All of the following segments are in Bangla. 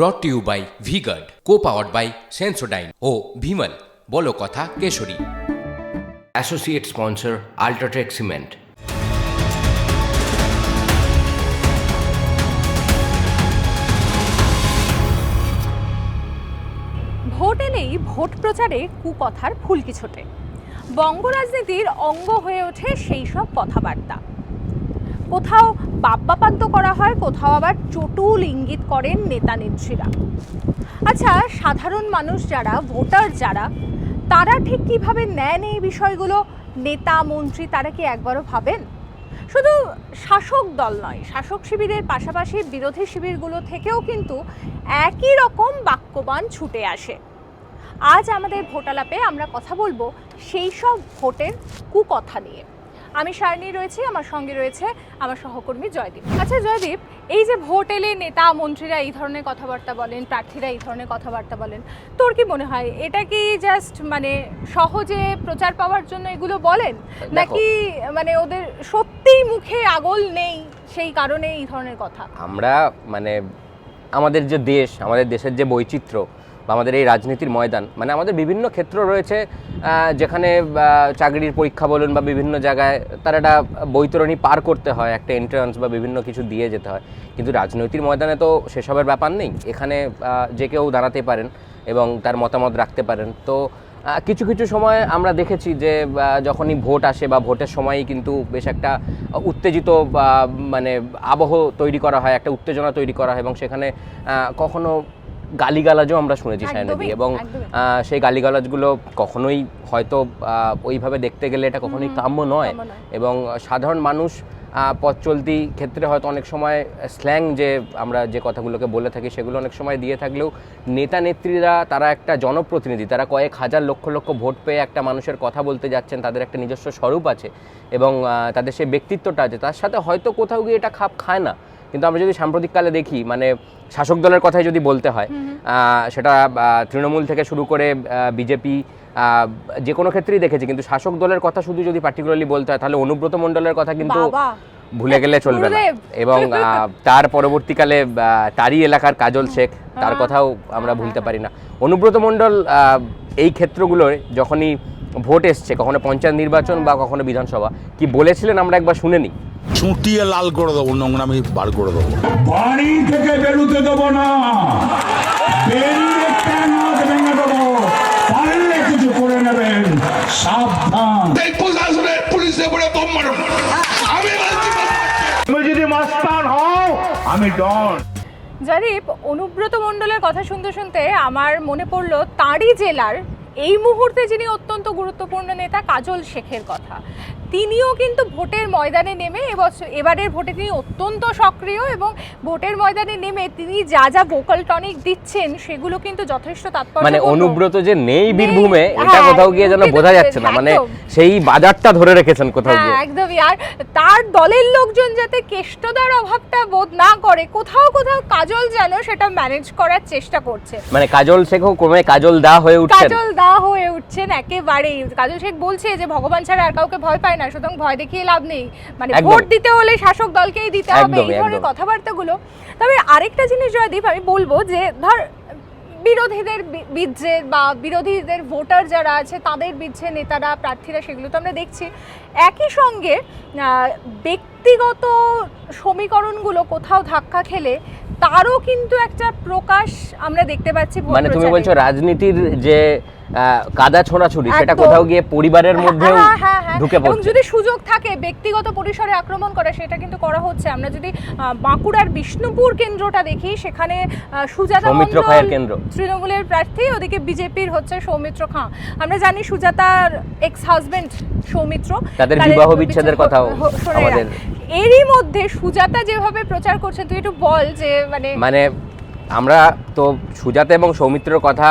Brought to you by VGuard co powered by Sensodyne ও ভিমল বলো কথা Kesari. Associate sponsor UltraTech cement vote এলেই ভোট প্রচারে কুকথার ফুলকি ছোটে বঙ্গ রাজনীতির অঙ্গ হয়ে ওঠে সেই সব কথাবার্তা। কোথাও বাপ্পাপান্ত করা হয়, কোথাও আবার চটুল ইঙ্গিত করেন নেতা নেত্রীরা আচ্ছা সাধারণ মানুষ যারা, ভোটার যারা, তারা ঠিক কীভাবে নেন এই বিষয়গুলো? নেতা, মন্ত্রী, তারা কি একবারও ভাবেন? শুধু শাসক দল নয়, শাসক শিবিরের পাশাপাশি বিরোধী শিবিরগুলো থেকেও কিন্তু একই রকম বাক্যবান ছুটে আসে। আজ আমাদের ভোটালাপে আমরা কথা বলব সেই সব ভোটের কুকথা নিয়ে। আমি সারণী রয়েছি আমার সঙ্গে রয়েছে আমার সহকর্মী জয়দীপ। আচ্ছা জয়দীপ এই যে ভোট এলে নেতা মন্ত্রীরা এই ধরনের কথাবার্তা বলেন প্রার্থীরা এই ধরনের কথাবার্তা বলেন তোর কি মনে হয় এটা কি জাস্ট মানে সহজে প্রচার পাওয়ার জন্য এগুলো বলেন? নাকি মানে ওদের সত্যিই মুখে আগল নেই সেই কারণে এই ধরনের কথা? আমরা মানে আমাদের যে দেশ আমাদের দেশের যে বৈচিত্র্য বা আমাদের এই রাজনীতির ময়দান। মানে আমাদের বিভিন্ন ক্ষেত্র রয়েছে যেখানে চাকরির পরীক্ষা বলুন বা বিভিন্ন জায়গায় তার একটা বৈতরণী পার করতে হয়, একটা এন্ট্রান্স বা বিভিন্ন কিছু দিয়ে যেতে হয়। কিন্তু রাজনৈতিক ময়দানে তো সেসবের ব্যাপার নেই। এখানে যে কেউ দাঁড়াতে পারেন এবং তার মতামত রাখতে পারেন। তো কিছু কিছু সময় আমরা দেখেছি যে যখনই ভোট আসে বা ভোটের সময়ই কিন্তু বেশ একটা উত্তেজিত মানে আবহ তৈরি করা হয়, একটা উত্তেজনা তৈরি করা হয় এবং সেখানে কখনো গালিগালাজও আমরা শুনেছি সায়নদী এবং সেই গালিগালাজগুলো কখনোই হয়তো ওইভাবে দেখতে গেলে এটা কখনোই কাম্য নয়। এবং সাধারণ মানুষ পথ চলতি ক্ষেত্রে হয়তো অনেক সময় স্ল্যাং যে আমরা যে কথাগুলোকে বলে থাকি সেগুলো অনেক সময় দিয়ে থাকলেও নেতা নেত্রীরা তারা একটা জনপ্রতিনিধি তারা কয়েক হাজার লক্ষ লক্ষ ভোট পেয়ে একটা মানুষের কথা বলতে যাচ্ছেন তাদের একটা নিজস্ব স্বরূপ আছে এবং তাদের সেই ব্যক্তিত্বটা আছে তার সাথে হয়তো কোথাও গিয়ে এটা খাপ খায় না। কিন্তু আমরা যদি সাম্প্রতিককালে দেখি মানে শাসক দলের কথাই যদি বলতে হয় সেটা তৃণমূল থেকে শুরু করে বিজেপি যে কোনো ক্ষেত্রেই দেখেছি কিন্তু শাসক দলের কথা শুধু যদি পার্টিকুলারলি বলতে হয় তাহলে অনুব্রত মণ্ডলের কথা কিন্তু ভুলে গেলে চলবে না। এবং তার পরবর্তীকালে তারই এলাকার কাজল শেখ তার হ্যাঁ। কথাও আমরা ভুলতে পারি না। অনুব্রত মণ্ডল এই ক্ষেত্রগুলোয় যখনই ভোট এসছে কখনো পঞ্চায়েত নির্বাচন বা কখনো বিধানসভা। কি বলেছিলেন আমরা একবার শুনে নিই। চুটিয়ে লাল করে দেবো নোংরামি বার করে দেবো। বাড়ি থেকে বেরোতে দেবো না। বেরিয়ে কেন ভেঙে দেবো? পারলে কিছু করে নেবেন। সাবধান। পুলিশে বলে বোম মারুন আমি তুমি যদি মাস্টার হও আমি ডন। জয়দীপ অনুব্রত মণ্ডলের কথা শুনতে শুনতে আমার মনে পড়ল তাঁরই জেলার এই মুহূর্তে যিনি অত্যন্ত গুরুত্বপূর্ণ নেতা কাজল শেখের কথা। তিনিও কিন্তু ভোটের ময়দানে নেমে এবছর এবারের ভোটে তিনি অত্যন্ত সক্রিয় এবং ভোটের ময়দানে নেমে তিনি যা যা ভোকাল টনিক দিচ্ছেন সেগুলো কিন্তু যথেষ্ট তাৎপর্য মানে অনুব্রত যে নেই বীরভূমে এটা হ্যাঁ, কোথাও গিয়ে যেন বোঝা যাচ্ছে না। মানে সেই বাজারটা ধরে রেখেছেন কোথাও হ্যাঁ গিয়ে। একদমই। আর তার দলের লোকজন যাতে কেষ্টদার অভাবটা বোধ না করে কোথাও কোথাও কাজল যেন সেটা ম্যানেজ করার চেষ্টা করছে। মানে কাজল শেখও ক্রমে কাজল দা হয়ে উঠছেন। কাজল দা হয়ে উঠছেন একেবারেই। কাজল শেখ বলছে যে ভগবান ছাড়া আর কাউকে ভয় পায় না সুতরাং ভয় দেখিয়ে লাভ নেই। মানে ভোট দিতে হলে শাসক দলকেই দিতে হবে এই ধরনের। কথাবার্তাগুলো। তবে আরেকটা জিনিস জয়দীপ আমি বলব যে ধর বিরোধীদের বি- বিরুদ্ধে বা বিরোধীদের ভোটার যারা আছে তাদের বিরুদ্ধে নেতারা প্রার্থীরা সেগুলো তো আমরা দেখছি। একই সঙ্গে ব্যক্তিগত সমীকরণগুলো কোথাও ধাক্কা খেলে তারও কিন্তু একটা প্রকাশ আমরা দেখতে পাচ্ছি মানে তুমি বলছো রাজনীতির যে কাদা ছোঁড়াছুড়ি সেটা কোথাও গিয়ে পরিবারের মধ্যেও হ্যাঁ, হ্যাঁ, হ্যাঁ। ঢুকে পড়ছে যদি সুযোগ থাকে ব্যক্তিগত পরিসরে আক্রমণ করা সেটা কিন্তু করা হচ্ছে আমরা যদি বাঁকুড়ার বিষ্ণুপুর কেন্দ্রটা দেখি সেখানে সুজাতা সৌমিত্র মণ্ডল খাঁয়ের কেন্দ্র। তৃণমূলের প্রার্থী ওদিকে বিজেপির হচ্ছে সৌমিত্র খাঁ আমরা জানি সুজাতার এক্স হাজবেন্ড সৌমিত্র তাদের বিবাহ বিচ্ছেদের বিচ্ছেদ কথাও। আমাদের এরই মধ্যে সুজাতা যেভাবে প্রচার করছে তুই একটু বল যে মানে মানে আমরা তো সুজাতা এবং সৌমিত্রর কথা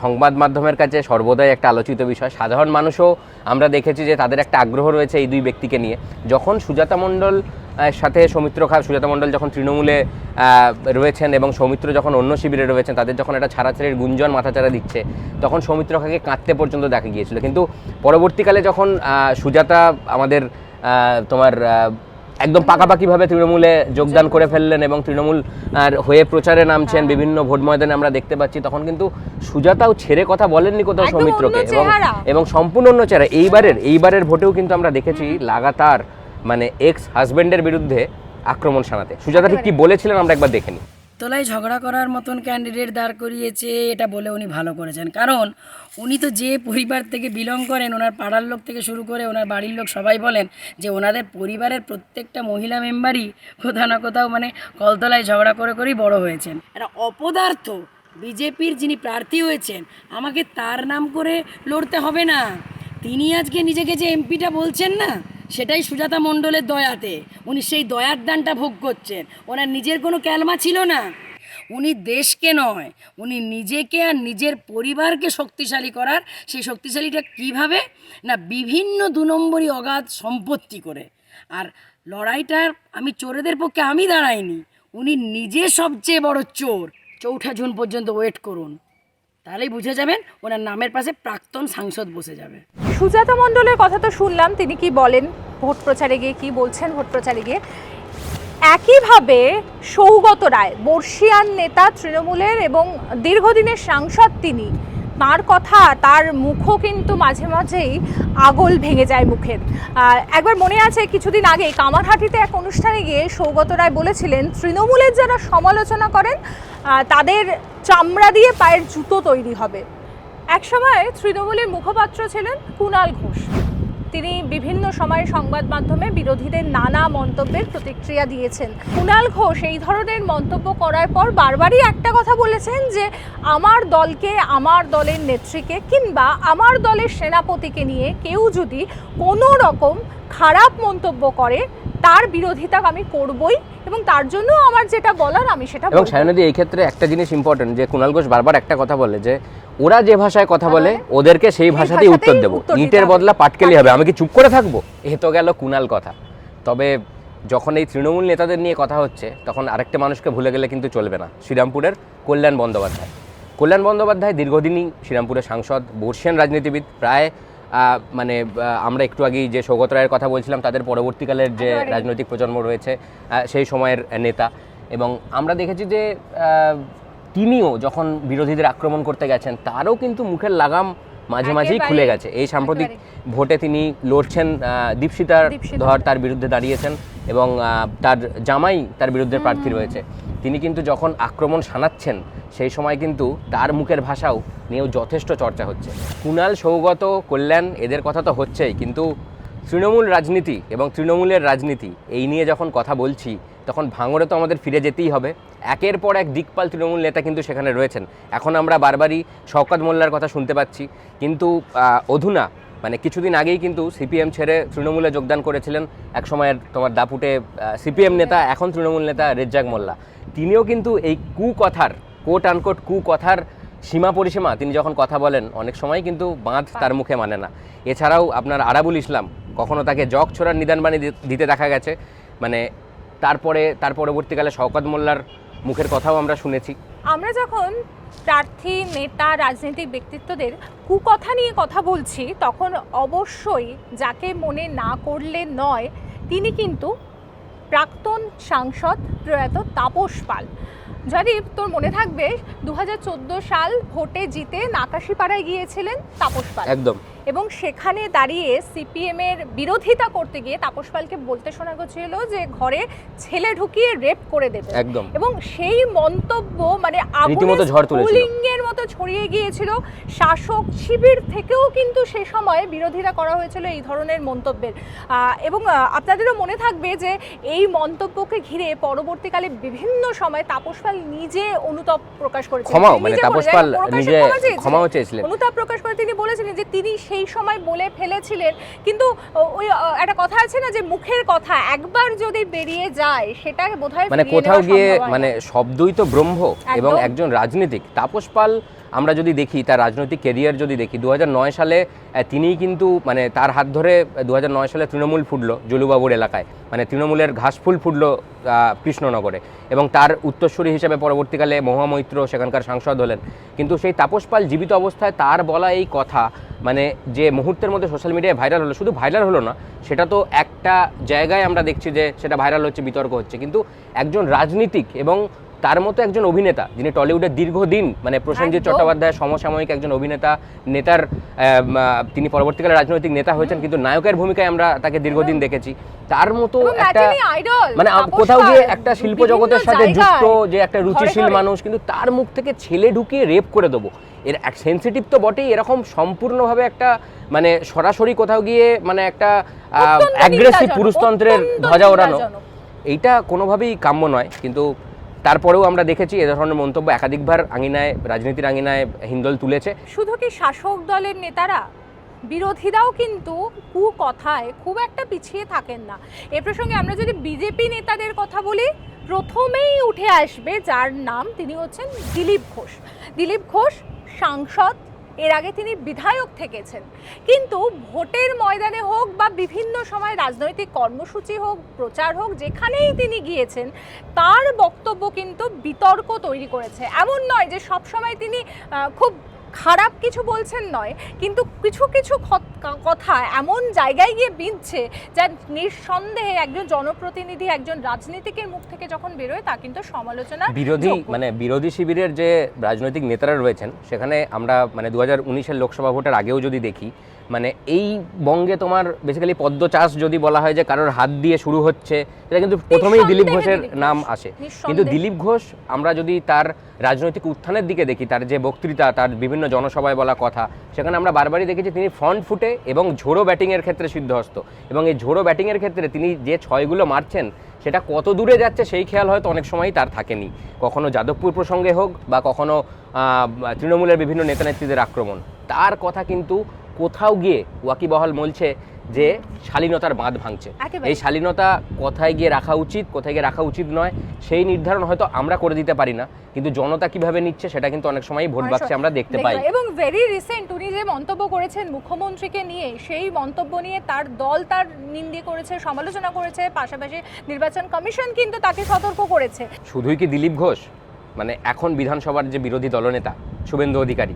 সংবাদ মাধ্যমের কাছে সর্বদাই একটা আলোচিত বিষয়। সাধারণ মানুষও আমরা দেখেছি যে তাদের একটা আগ্রহ রয়েছে এই দুই ব্যক্তিকে নিয়ে। যখন সুজাতা মণ্ডল সাথে সৌমিত্র খা, সুজাতা মণ্ডল যখন তৃণমূলে রয়েছেন এবং সৌমিত্র যখন অন্য শিবিরে রয়েছেন, তাদের যখন একটা ছাড়াছাড়ির গুঞ্জন মাথাচাড়া দিচ্ছে, তখন সৌমিত্র খাকে কাঁদতে পর্যন্ত দেখা গিয়েছিল। কিন্তু পরবর্তীকালে যখন সুজাতা আমাদের তোমার একদম পাকাপাকিভাবে তৃণমূলে যোগদান করে ফেললেন এবং তৃণমূল আর হয়ে প্রচারে নামছেন বিভিন্ন ভোট ময়দানে আমরা দেখতে পাচ্ছি তখন কিন্তু সুজাতাও ছেড়ে কথা বলেননি কোথাও সৌমিত্রকে এবং এবং সম্পূর্ণ অন্য চেহারা। এইবারের এইবারের ভোটেও কিন্তু আমরা দেখেছি লাগাতার মানে এক্স হাজবেন্ডের বিরুদ্ধে আক্রমণ শানাতে সুজাতা ঠিক কি বলেছিলেন আমরা একবার দেখে নিই। তোলায় ঝগড়া করার মতন ক্যান্ডিডেট দাঁড় করিয়েছে, এটা বলে উনি ভালো করেছেন। কারণ উনি তো যে পরিবার থেকে বিলং করেন, ওনার পাড়ার লোক থেকে শুরু করে ওনার বাড়ির লোক সবাই বলেন যে ওনাদের পরিবারের প্রত্যেকটা মহিলা মেম্বারই কোথাও না কোথাও মানে কলতলায় ঝগড়া করে করেই বড় হয়েছেন। একটা অপদার্থ। বিজেপির যিনি প্রার্থী হয়েছেন, আমাকে তার নাম করে লড়তে হবে না। তিনি আজকে নিজেকে যে এমপিটা বলছেন না সেটাই সুজাতা মণ্ডলের দয়াতে। উনি সেই দয়ার দানটা ভোগ করছেন। ওনার নিজের কোনো ক্যালমা ছিল না। উনি দেশকে নয়, উনি নিজেকে আর নিজের পরিবারকে শক্তিশালী করার। সেই শক্তিশালীটা কীভাবে? না বিভিন্ন দু নম্বরই অগাধ সম্পত্তি করে। আর লড়াইটার আমি চোরেদের পক্ষে আমি দাঁড়াইনি। উনি নিজে সবচেয়ে বড় চোর। চৌঠা জুন পর্যন্ত ওয়েট করুন। তাহলেই বুঝে যাবেন ওনার নামের পাশে প্রাক্তন সাংসদ বসে যাবে। সুজাতা মণ্ডলের কথা তো শুনলাম, তিনি কি বলেন ভোট প্রচারে গিয়ে, কি বলছেন ভোট প্রচারে গিয়ে? একইভাবে সৌগত রায়, বর্ষিয়ান নেতা তৃণমূলের এবং দীর্ঘদিনের সাংসদ তিনি তার কথা, তার মুখও কিন্তু মাঝে মাঝেই আগল ভেঙে যায় মুখের। একবার মনে আছে, কিছুদিন আগে কামারহাটিতে এক অনুষ্ঠানে গিয়ে সৌগত রায় বলেছিলেন, তৃণমূলের যারা সমালোচনা করেন তাদের চামড়া দিয়ে পায়ের জুতো তৈরি হবে। এক সময় তৃণমূলের মুখপাত্র ছিলেন কুণাল ঘোষ। তিনি বিভিন্ন সময় সংবাদ মাধ্যমে বিরোধীদের নানা মন্তব্যের প্রতিক্রিয়া দিয়েছেন। কুণাল ঘোষ এই ধরনের মন্তব্য করার পর বারবারই একটা কথা বলেছেন যে, আমার দলকে, আমার দলের নেত্রীকে কিংবা আমার দলের সেনাপতিকে নিয়ে কেউ যদি কোনো রকম খারাপ মন্তব্য করে তার বিরোধিতা আমি করবই এবং তার জন্য আমার যেটা বলার আমি সেটা এবং। সায়নদী এই ক্ষেত্রে একটা জিনিস ইম্পর্টেন্ট যে কুণাল ঘোষ বারবার একটা কথা বলে যে ওরা যে ভাষায় কথা বলে ওদেরকে সেই ভাষাতেই উত্তর দেবো। ইটের বদলা পাটকেলি হবে। আমি কি চুপ করে থাকব? এ তো গেল কুণাল কথা। তবে যখন এই তৃণমূল নেতাদের নিয়ে কথা হচ্ছে তখন আরেকটা মানুষকে ভুলে গেলে কিন্তু চলবে না। শ্রীরামপুরের কল্যাণ বন্দ্যোপাধ্যায়। কল্যাণ বন্দ্যোপাধ্যায় দীর্ঘদিনই শ্রীরামপুরের সাংসদ বর্ষিয়ান রাজনীতিবিদ প্রায় মানে আমরা একটু আগেই যে সৌগত রায়ের কথা বলছিলাম তাদের পরবর্তীকালের যে রাজনৈতিক প্রজন্ম রয়েছে সেই সময়ের নেতা। এবং আমরা দেখেছি যে তিনিও যখন বিরোধীদের আক্রমণ করতে গেছেন তারও কিন্তু মুখের লাগাম মাঝে মাঝেই খুলে গেছে। এই সাম্প্রতিক ভোটে তিনি লড়ছেন দীপশিতার ধর তার বিরুদ্ধে দাঁড়িয়েছেন এবং তার জামাই তার বিরুদ্ধে প্রার্থী রয়েছে। তিনি কিন্তু যখন আক্রমণ শানাচ্ছেন, সেই সময় কিন্তু তার মুখের ভাষাও নিয়েও যথেষ্ট চর্চা হচ্ছে। কুণাল, সৌগত, কল্যাণ, এদের কথা তো হচ্ছেই, কিন্তু তৃণমূল রাজনীতি এবং তৃণমূলের রাজনীতি, এই নিয়ে যখন কথা বলছি, তখন ভাঙড়ে তো আমাদের ফিরে যেতেই হবে। একের পর এক দিকপাল তৃণমূল নেতা কিন্তু সেখানে রয়েছেন। এখন আমরা বারবারই শওকত মোল্লার কথা শুনতে পাচ্ছি। কিন্তু অধুনা মানে কিছুদিন আগেই কিন্তু সিপিএম ছেড়ে তৃণমূলে যোগদান করেছিলেন এক সময়ের তোমার দাপুটে সিপিএম নেতা, এখন তৃণমূল নেতা রেজ্জাক মোল্লা। তিনিও কিন্তু এই কুকথার কোট আনকোট কুকথার সীমা পরিসীমা, তিনি যখন কথা বলেন, অনেক সময় কিন্তু বাঁধ তার মুখে মানে না। এছাড়াও আপনার আরাবুল ইসলাম, কখনো তাকে জগ ছোড়ার নিদানবাণী দিতে দেখা গেছে। মানে তারপরে, তার পরবর্তীকালে শওকত মোল্লার মুখের কথাও আমরা শুনেছি। আমরা যখন প্রার্থী, নেতা, রাজনৈতিক ব্যক্তিত্বদের কুকথা নিয়ে কথা বলছি, তখন অবশ্যই যাকে মনে না করলে নয়, তিনি কিন্তু প্রাক্তন সাংসদ প্রয়াত তাপস পাল। যদি তোর মনে থাকবে দু হাজার চোদ্দ সাল ভোটে জিতে নাকাশিপাড়ায় গিয়েছিলেন তাপস পাল। একদম। এবং সেখানে দাঁড়িয়ে সিপিএম এর বিরোধিতা করতে গিয়ে তাপস পালকে বলতে শোনা গেছিল যে ঘরে ছেলে ঢুকিয়ে রেপ করে দেবে। একদম। এবং সেই মন্তব্য মানে। লিঙ্গের মতো ছড়িয়ে গিয়েছিল। শাসক শিবির থেকেও কিন্তু সে সময় বিরোধিতা করা হয়েছিল এই ধরনের মন্তব্যের। আহ, এবং আপনাদেরও মনে থাকবে যে এই মন্তব্যকে ঘিরে পরবর্তীকালে বিভিন্ন সময় তাপস পাল নিজে অনুতাপ প্রকাশ করেছিলেন। ক্ষমাও তিনি মানে তাপস পাল নিজে ক্ষমাও চেয়েছিলেন। অনুতাপ প্রকাশ করে তিনি বলেছিলেন যে তিনি সেই সময় বলে ফেলেছিলেন। কিন্তু ওই একটা কথা আছে না যে মুখের কথা একবার যদি বেরিয়ে যায় সেটা বোধহয় মানে কোথাও গিয়ে। মানে শব্দই তো ব্রহ্ম এবং একজন রাজনীতিক। তাপস পাল আমরা যদি দেখি, তার রাজনৈতিক কেরিয়ার যদি দেখি দু হাজার নয় সালে তিনিই কিন্তু মানে তার হাত ধরে দু হাজার নয় সালে তৃণমূল ফুটলো জলুবাবুর এলাকায়। মানে তৃণমূলের ঘাসফুল ফুটলো কৃষ্ণনগরে। এবং তার উত্তরসূরি হিসেবে পরবর্তীকালে মহামৈত্র, সেখানকার সাংসদ হলেন। কিন্তু সেই তাপস পাল জীবিত অবস্থায় তার বলা এই কথা মানে যে মুহূর্তের মধ্যে সোশ্যাল মিডিয়ায় ভাইরাল হলো, শুধু ভাইরাল হলো না, সেটা তো একটা জায়গায় আমরা দেখছি যে, সেটা ভাইরাল হচ্ছে, বিতর্ক হচ্ছে। কিন্তু একজন রাজনীতিক এবং তার মতো একজন অভিনেতা যিনি টলিউডের দীর্ঘদিন মানে প্রসেনজিৎ। চট্টোপাধ্যায় সমসাময়িক একজন অভিনেতা নেতার তিনি পরবর্তীকালে রাজনৈতিক নেতা হয়েছেন কিন্তু নায়কের ভূমিকায় আমরা তাকে দীর্ঘদিন দেখেছি। তার মতো একটা মানে কোথাও গিয়ে একটা শিল্প জগতের সাথে যুক্ত যে একটা রুচিশীল। মানুষ কিন্তু তার মুখ থেকে ছেলে ঢুকিয়ে রেপ করে দেবো। এর এক সেন্সিটিভ তো বটেই এরকম সম্পূর্ণভাবে একটা মানে সরাসরি কোথাও গিয়ে মানে একটা অ্যাগ্রেসিভ পুরুষতন্ত্রের ধ্বজা ওড়ানো এইটা কোনোভাবেই কাম্য নয় কিন্তু তারপরেও আমরা দেখেছি এ ধরনের মন্তব্য একাধিকবার আঙিনায়, রাজনীতির আঙিনায় হিন্দল তুলেছে। শুধু কি শাসক দলের নেতারা? বিরোধীরাও কিন্তু কু কথায় খুব একটা পিছিয়ে থাকেন না। এ প্রসঙ্গে আমরা যদি বিজেপি নেতাদের কথা বলি, প্রথমেই উঠে আসবে যার নাম তিনি হচ্ছেন দিলীপ ঘোষ। দিলীপ ঘোষ সাংসদ এর আগে তিনি বিধায়ক থেকেছেন। কিন্তু ভোটের ময়দানে হোক বা বিভিন্ন সময় রাজনৈতিক কর্মসূচি হোক, প্রচার হোক, যেখানেই তিনি গিয়েছেন, তার বক্তব্য কিন্তু বিতর্ক তৈরি করেছে। এমন নয় যে সবসময় তিনি খুব খারাপ কিছু বলছেন নয় কিন্তু কিছু কিছু কথা এমন জায়গায় গিয়ে বিঁধছে যা নিঃসন্দেহে একজন জনপ্রতিনিধি একজন রাজনীতিকের মুখ থেকে যখন বেরোয় তা কিন্তু সমালোচনা বিরোধী মানে বিরোধী শিবিরের যে রাজনৈতিক নেতারা রয়েছেন সেখানে আমরা মানে দু হাজার উনিশের লোকসভা ভোটের আগেও যদি দেখি মানে এই বঙ্গে তোমার বেসিক্যালি পদ্ম চাষ যদি বলা হয় যে কারোর হাত দিয়ে শুরু হচ্ছে এটা কিন্তু প্রথমেই দিলীপ ঘোষের নাম আসে। কিন্তু দিলীপ ঘোষ আমরা যদি তার রাজনৈতিক উত্থানের দিকে দেখি তার যে বক্তৃতা তার বিভিন্ন জনসভায় বলা কথা সেখানে আমরা বারবারই দেখেছি তিনি ফ্রন্ট ফুটে এবং ঝোড়ো ব্যাটিংয়ের ক্ষেত্রে সিদ্ধহস্ত। এবং এই ঝোড়ো ব্যাটিংয়ের ক্ষেত্রে তিনি যে ছয়গুলো মারছেন সেটা কত দূরে যাচ্ছে সেই খেয়াল হয়তো অনেক সময়ই তার থাকেনি। কখনো যাদবপুর প্রসঙ্গে হোক বা কখনো তৃণমূলের বিভিন্ন নেতা নেত্রীদের আক্রমণ। তার কথা কিন্তু কোথাও গিয়ে ওয়াকিবহাল বলছে যে শালীনতার বাঁধ ভাঙছে। এই শালীনতা কোথায় গিয়ে রাখা উচিত কোথায় গিয়ে রাখা উচিত নয় সেই নির্ধারণ হয়তো আমরা করে দিতে পারি না। কিন্তু জনতা কীভাবে নিচ্ছে সেটা কিন্তু অনেক সময় ভোট বাক্সে আমরা দেখতে পাই। এবং ভেরি রিসেন্ট উনি যে মন্তব্য করেছেন মুখ্যমন্ত্রীকে নিয়ে সেই মন্তব্য নিয়ে তার দল তার নিন্দে করেছে সমালোচনা করেছে পাশাপাশি নির্বাচন কমিশন কিন্তু তাকে সতর্ক করেছে। শুধুই কি দিলীপ ঘোষ? মানে এখন বিধানসভার যে বিরোধী দলনেতা শুভেন্দু অধিকারী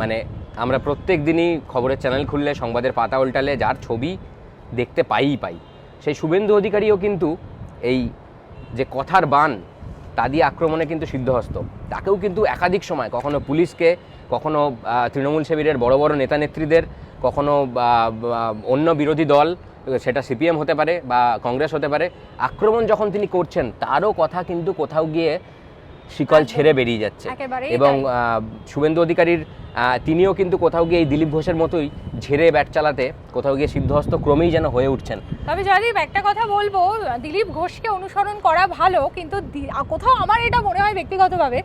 মানে আমরা প্রত্যেক দিনই খবরের চ্যানেল খুললে, সংবাদের পাতা উল্টালে, যার ছবি দেখতে পাইই পাই। সেই শুভেন্দু অধিকারীও কিন্তু এই যে কথার বান, তা দিয়ে আক্রমণে কিন্তু সিদ্ধহস্ত। তাকেও কিন্তু একাধিক সময়, কখনো পুলিশকে, কখনো তৃণমূল শিবিরের বড় বড় নেতা নেত্রীদের, কখনো অন্য বিরোধী দল, সেটা সিপিএম হতে পারে বা কংগ্রেস হতে পারে। আক্রমণ যখন তিনি করছেন, তারও কথা কিন্তু কোথাও গিয়ে শিকল ছেড়ে বেরিয়ে যাচ্ছে। এবং শুভেন্দু অধিকারীর তিনিও কিন্তু কোথাও গিয়ে এই দিলীপ ঘোষের মতোই ঝেড়ে ব্যাট চালাতে কোথাও গিয়ে সিদ্ধহস্ত ক্রমেই যেন হয়ে উঠছেন। তবে জয়দীপ একটা কথা বলব দিলীপ ঘোষকে অনুসরণ করা ভালো কিন্তু কোথাও আমার এটা মনে হয় ব্যক্তিগতভাবে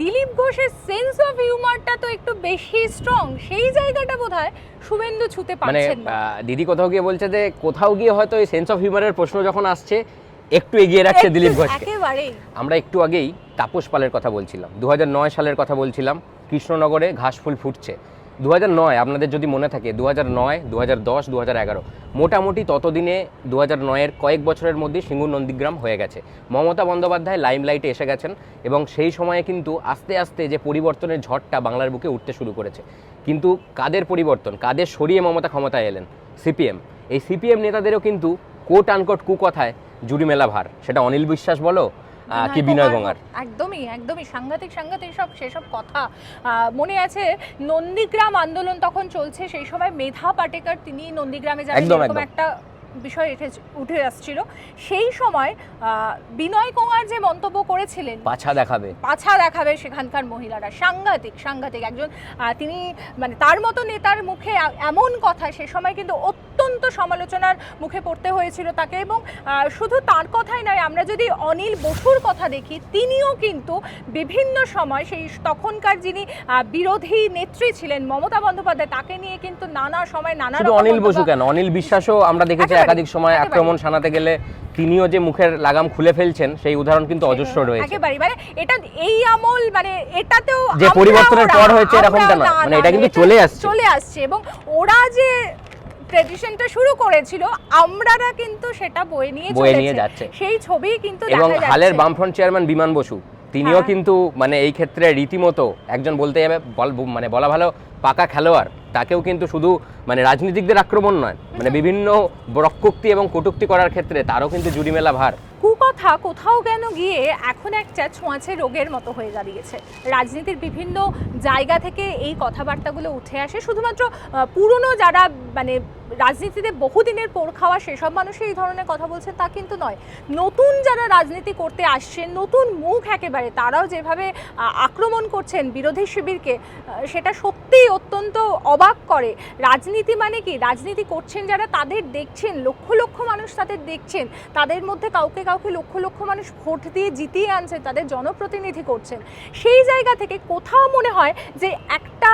দিলীপ ঘোষের সেন্স অফ হিউমারটা তো একটু বেশি স্ট্রং সেই জায়গাটা বোধহয় শুভেন্দু ছুতে মানে পারছেন না। দিদি কোথাও গিয়ে বলছে যে কোথাও গিয়ে হয়তো এই সেন্স অফ হিউমারের প্রশ্ন যখন আসছে একটু এগিয়ে রাখছে দিলীপ ঘোষকে। আমরা একটু আগেই তাপস পালের কথা বলছিলাম। দু হাজার নয় সালের কথা বলছিলাম কৃষ্ণনগরে ঘাসফুল ফুটছে। দু নয় আপনাদের যদি মনে থাকে দু হাজার নয় দু হাজার দশ দু হাজার এগারো মোটামুটি ততদিনে দু হাজার নয়ের কয়েক বছরের মধ্যে সিঙ্গুর নন্দীগ্রাম হয়ে গেছে। মমতা বন্দ্যোপাধ্যায় লাইমলাইটে এসে গেছেন এবং সেই সময়ে কিন্তু আস্তে আস্তে যে পরিবর্তনের ঝড়টা বাংলার বুকে উঠতে শুরু করেছে। কিন্তু কাদের পরিবর্তন? কাদের সরিয়ে মমতা ক্ষমতায় এলেন? সিপিএম। এই সিপিএম নেতাদেরও কিন্তু কোট আনকোট কুকথায় জুড়ি মেলা ভার। সেটা অনিল বিশ্বাস বলো কি বিনয় গঙ্গার? একদমই একদমই। সাংঘাতিক সাংঘাতিক সব সেসব কথা। আহ, মনে আছে নন্দীগ্রাম আন্দোলন তখন চলছে সেই সময় মেধা পাটেকার তিনি নন্দীগ্রামে যাবেন একদম। একটা বিষয় উঠে- উঠে আসছিল। সেই সময় বিনয় কুমার যে মন্তব্য করেছিলেন পাছা দেখাবে। পাছা দেখাবে সেখানকার মহিলারা। সাংঘাতিক সাংঘাতিক একজন তিনি মানে তার মতো নেতার মুখে এমন কথা সে সময় কিন্তু অত্যন্ত সমালোচনার মুখে পড়তে হয়েছিল তাকে এবং শুধু তার কথাই নয় আমরা যদি অনিল বসুর কথা দেখি তিনিও কিন্তু বিভিন্ন সময় সেই তখনকার যিনি বিরোধী নেত্রী ছিলেন মমতা বন্দ্যোপাধ্যায় তাকে নিয়ে কিন্তু নানা সময় নানা অনিল বসু কেন? অনিল বিশ্বাসও আমরা দেখেছি একাধিক সময় আক্রমণ শানাতে গেলে তিনিও যে মুখের লাগাম খুলে ফেলছেন সেই উদাহরণ কিন্তু অজস্র রয়েছে একেবারে মানে এটা এই আমল মানে এটাতেও যে পরিবর্তনের পর হয়েছে এরকমটা আমরাও না, মানে এটা কিন্তু চলে আসছে। চলে আসছে এবং ওরা যে ট্রেডিশনটা শুরু করেছিল আমরারা কিন্তু সেটা বয়ে নিয়ে বয়ে চলেছে। নিয়ে যাচ্ছে। সেই ছবি কিন্তু এবং হালের বামফ্রন্ট চেয়ারম্যান বিমান বসু তিনিও হ্যাঁ। কিন্তু মানে এই ক্ষেত্রে রীতিমতো একজন বলতে যাবে বল- মানে বলা ভালো পাকা খেলোয়াড়। তাকেও কিন্তু শুধু মানে রাজনীতিকদের আক্রমণ নয় মানে বিভিন্ন বক্রোক্তি এবং কটূক্তি করার ক্ষেত্রে তারও কিন্তু জুড়ি মেলা ভার। কুকথা কোথাও কেন গিয়ে এখন একটা ছোঁয়াচে রোগের মতো হয়ে দাঁড়িয়েছে? রাজনীতির বিভিন্ন জায়গা থেকে এই কথাবার্তাগুলো উঠে আসে। শুধুমাত্র পুরনো যারা মানে রাজনীতিতে বহুদিনের পোর খাওয়া, সেসব মানুষই এই ধরনের কথা বলছেন, তা কিন্তু নয়। নতুন যারা রাজনীতি করতে আসছেন, নতুন মুখ একেবারে, তারাও যেভাবে আক্রমণ করছেন বিরোধী শিবিরকে সেটা সত্যিই অত্যন্ত অবাক করে। রাজনীতি মানে কি? রাজনীতি করছেন যারা, তাদের দেখছেন, লক্ষ লক্ষ মানুষ তাদের দেখছেন, তাদের মধ্যে কাউকে কাউকে লক্ষ লক্ষ মানুষ ভোট দিয়ে জিতিয়ে আনছেন, তাদের জনপ্রতিনিধি করছেন। সেই জায়গা থেকে কোথাও মনে হয় যে একটা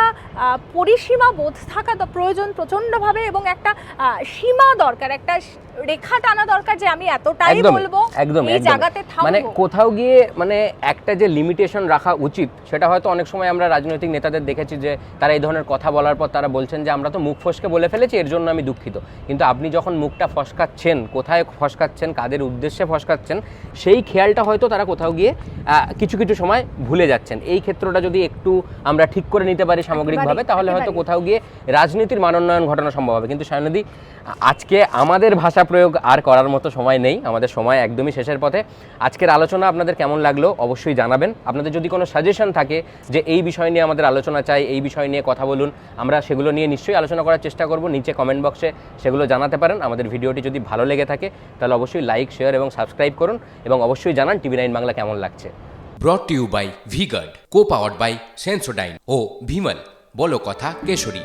পরিসীমা বোধ থাকা প্রয়োজন প্রচণ্ডভাবে এবং একটা সীমা দরকার একটা রেখা টানা দরকার যে আমি এতটাই বলব একদম এই। জায়গাতে মানে কোথাও গিয়ে মানে একটা যে লিমিটেশন রাখা উচিত সেটা হয়তো অনেক সময় আমরা রাজনৈতিক নেতাদের দেখেছি যে তারা এই ধরনের কথা বলার পর তারা বলছেন যে আমরা তো মুখ ফসকে বলে ফেলেছি এর জন্য আমি দুঃখিত। কিন্তু আপনি যখন মুখটা ফসকাচ্ছেন কোথায় ফসকাচ্ছেন কাদের উদ্দেশ্যে ফসকাচ্ছেন সেই খেয়ালটা হয়তো তারা কোথাও গিয়ে আহ, কিছু কিছু সময় ভুলে যাচ্ছেন। এই ক্ষেত্রটা যদি একটু আমরা ঠিক করে নিতে পারি সামগ্রিকভাবে তাহলে হয়তো কোথাও গিয়ে রাজনীতির মানোন্নয়ন ঘটানো সম্ভব হবে। কিন্তু সায়নদী। আজকে আমাদের ভাষা প্রয়োগ আর করার মতো সময় নেই, আমাদের সময় একদমই শেষের পথে। আজকের আলোচনা আপনাদের কেমন লাগল অবশ্যই জানাবেন। আপনাদের যদি কোনো সাজেশন থাকে যে এই বিষয় নিয়ে আমাদের আলোচনা চাই, এই বিষয় নিয়ে কথা বলুন, আমরা সেগুলো নিয়ে নিশ্চয়ই আলোচনা করার চেষ্টা করব। নিচে কমেন্ট বক্সে সেগুলো জানাতে পারেন। আমাদের ভিডিওটি যদি ভালো লেগে থাকে, তাহলে অবশ্যই লাইক শেয়ার এবং সাবস্ক্রাইব করুন এবং অবশ্যই জানান টিভি নাইন বাংলা কেমন লাগছে। Brought you by V Guard co powered by Sensodyne ও ভিমল বলো কথা Kesari.